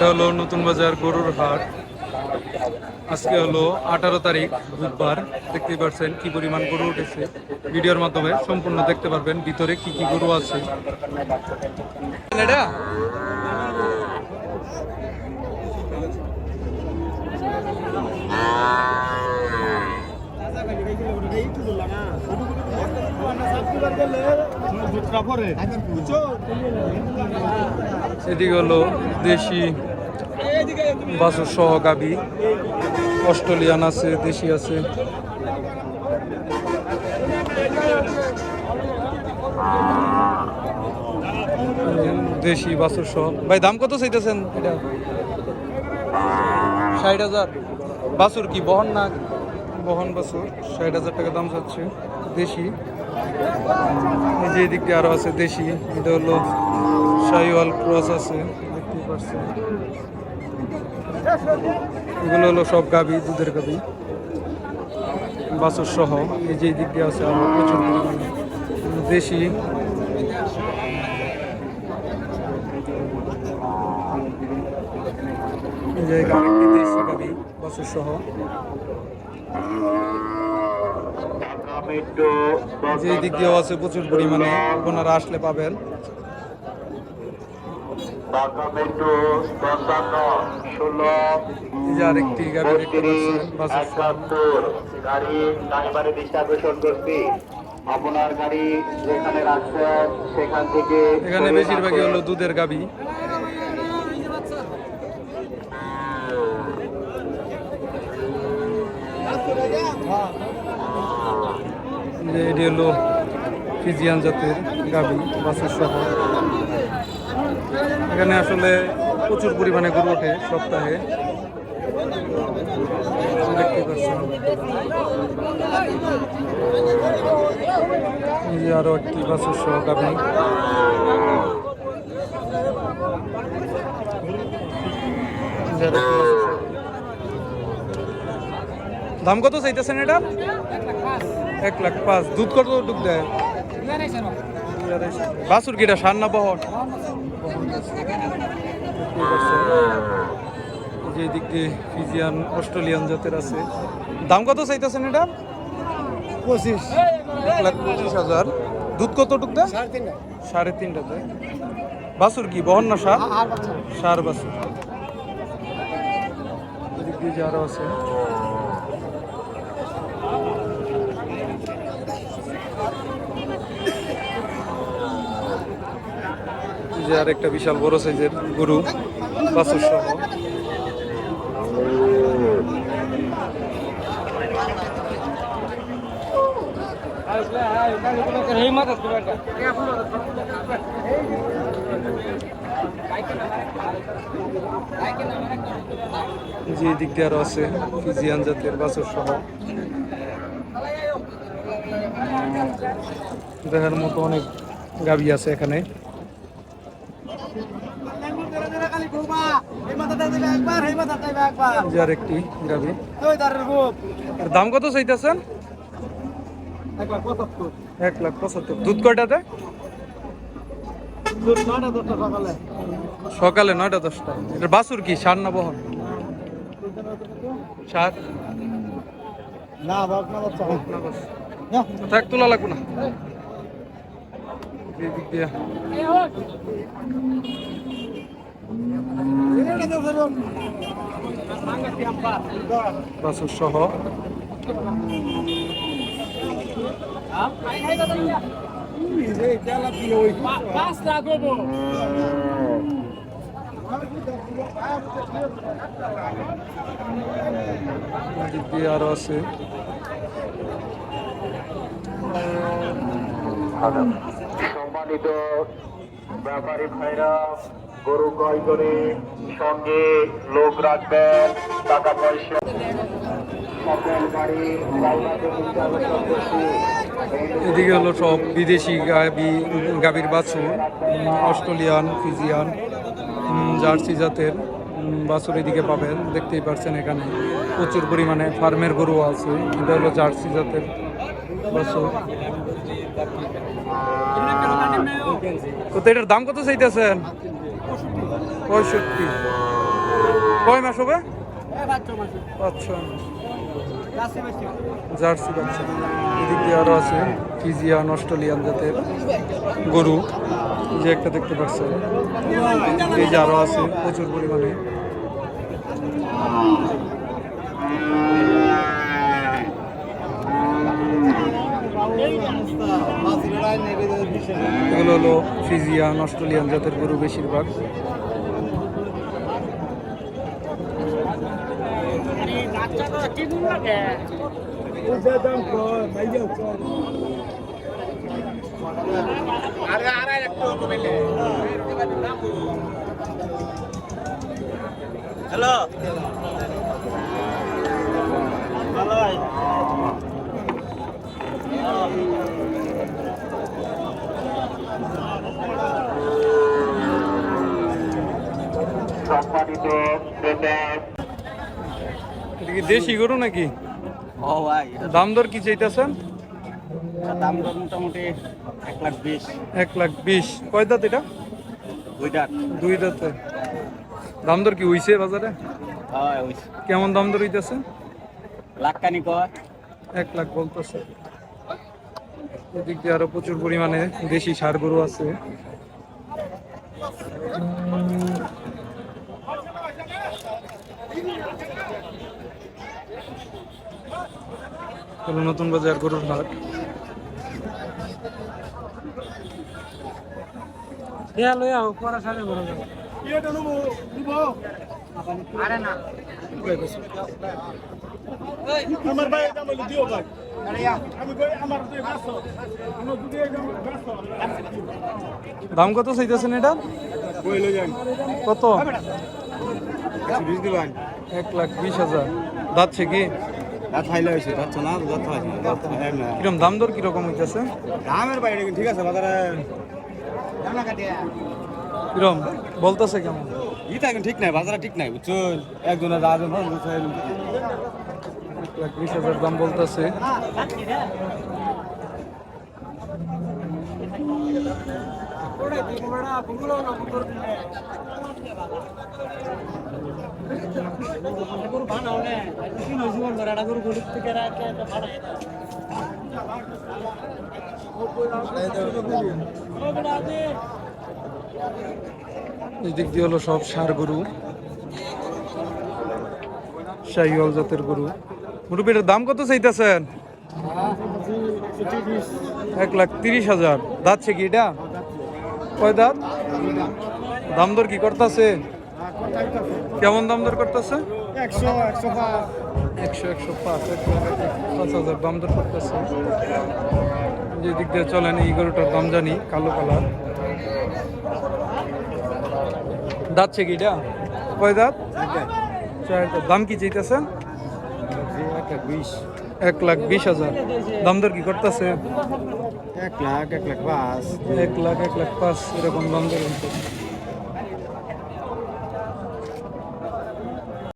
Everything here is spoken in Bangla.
এটা হলো নতুন বাজার গরুর হাট। আজকে হলো আঠারো তারিখ, বুধবার। দেখতেই পাচ্ছেন কি পরিমাণ গরু উঠেছে। ভিডিওর মাধ্যমে সম্পূর্ণ দেখতে পারবেন ভিতরে কি কি গরু আছে। এদিকে হলো দেশি বাসুর সহ গাবি। অস্ট্রেলিয়ান আছে, দেশি আছে। দেশি বাসুর সহ। ভাই, দাম কত চাইতেছেন এটা? ষাট হাজার। বাসুর কি বহন না বহন বাসুর? ষাট হাজার টাকা দাম চাচ্ছে। দেশি। এই যে এদিক দিয়ে আরও আছে, দেশি। এটা হলো শাহিওয়াল ক্রস আছে, দেখতেই পাচ্ছেন এগুলো হলো সব গাবি, দুধের গাবি। বাছুর সহ এই যে দিক দিয়ে আছে আরও প্রচুর দেশি। যে গাবিটি গাবি বাছুর যে দিক দিয়েও আছে প্রচুর পরিমাণে। ওনারা আসলে পাবেন। ষোলো এই যে আরেকটি গাবি দেখতে পাচ্ছেন বাছুর সহ একাত্তর গাড়ি ড্রাইভারের দৃষ্টি আকর্ষণ করছি আপনার গাড়ি যেখানে রাখছেন সেখান থেকে এখানে বেশিরভাগই হলো দুধের গাবি। যে এটি হলো ফিজিয়ান জাতের গাবি বাসের সহ। এখানে আসলে প্রচুর পরিমাণে গরু ওঠে সপ্তাহে। দেখতে পাচ্ছেন। আরও একটি বাসের বাছুর সহ। দাম কত চাইতেছেন এটা? এক লাখ পাঁচ। দুধ কত দুধ দেয়? বাসুর কিটা সার না বহন? এই যে দিক দিয়ে ফিজিয়ান অস্ট্রেলিয়ান জাতের আছে। দাম কত চাইতেছেন এটা? পঁচিশ। এক লাখ পঁচিশ হাজার। দুধ কত দেয় সাড়ে তিনটা। দেয় বাসুর কি বহন না সার? সার বাসুর দিক দিয়ে যারা আছে। এই যে আরেকটা বিশাল বড় সাইজের গরু, বাছুর সহ। যে দিক দিয়ে আরও আছে ফিজিয়ান জাতের বাছুর সহ। দেখার মতো অনেক গাবি আছে এখানে। আর দাম কত চাইতেছেন? এক লাখ পঁচাত্তর। দুধ কয়টাতে? সকালে। নয়টা দশটা। এটা বাসুর কি সার না বহন? সার? না। থাক তোলা লাগবো না। এই দিক দিয়া বাসুর সহ এদিক দিয়ে আরও আছে সম্মানিত ব্যাপারী ভাইরা, গরু ক্রয় করে সঙ্গে লোক রাখবেন, টাকা পয়সা। এদিকে হলো সব বিদেশি গাবি গাবির বাছুর অস্ট্রেলিয়ান, ফিজিয়ান জার্সি জাতের বাছুর এদিকে পাবেন। দেখতেই পাচ্ছেন এখানে প্রচুর পরিমাণে ফার্মের গরু আছে। এটা হলো জার্সি জাতের কত, এটার দাম কত চাইতেছেন? পঁয়ষট্টি। কয় মাস হবে? মাস জার্সি আছে অস্ট্রেলিয়ান জাতের গরু। যে একটা দেখতে পাচ্ছেন। এই যে আরও আছে প্রচুর পরিমাণে এগুলো হলো ফিজিয়ান অস্ট্রেলিয়ান জাতের গরু বেশিরভাগ। হ্যালো সম্মানিত এটা কি দেশি গরু নাকি? ও ভাই দাম দর কি চাইতেছেন? দাম দর মোটামুটি এক লাখ বিশ। এক লাখ বিশ। কয় দাঁত এটা? দুইটা দুই দাঁতে। দাম দর কি হইছে বাজারে? হয় কেমন দাম দর হইতেছে? লাখ কানি কয়? এক লাখ বলতেছে। এদিক দিয়ে আরও প্রচুর পরিমাণে দেশি সার গরু আছে। হলো নতুন বাজার গরুর হাট দাম হইল দিও ভাই। আমি কই আমার দুই ব্যস্ত। আমার দুই ব্যস্ত। দাম কত চাইতেছেন এটা? কত? বিশ দিবান এক লাখ বিশ হাজার। যাচ্ছে কি? কিরম দাম দর কীরকম হইতেছে? দামের বাইরে ঠিক আছে বাজারে কিরম? বলতেছে কেমন? ইটা এখন ঠিক নাই বাজারে ঠিক নাই বুঝছেন একজনে যা জন বুঝছেন এক লাখ বিশ হাজার দাম বলতেছে। এই দিক দিয়ে হলো সব সার গরু। শাহিওয়াল জাতের গরু। মুরব্বীটার দাম কত চাইতেছেন? এক লাখ তিরিশ হাজার। দাঁতছে কি এটা? কয় দাঁত? দাম দর কি করতেছে? কেমন দাম দর করতেছে? একশো একশো পাঁচ। পাঁচ হাজার দাম দর করতেছে। যে দিক দিয়ে চলেন এই গরুটার দাম জানি কালো কালার। দাঁতছে কি এটা? কয় দাঁত? দাম কি চাইতেছেন? একটা বিশ। এক লাখ বিশ হাজার। দাম দর কি করতেছে? এক লাখ এক লাখ পাঁচ। এক লাখ এক লাখ পাঁচ এরকম দাম দর হইতেছে।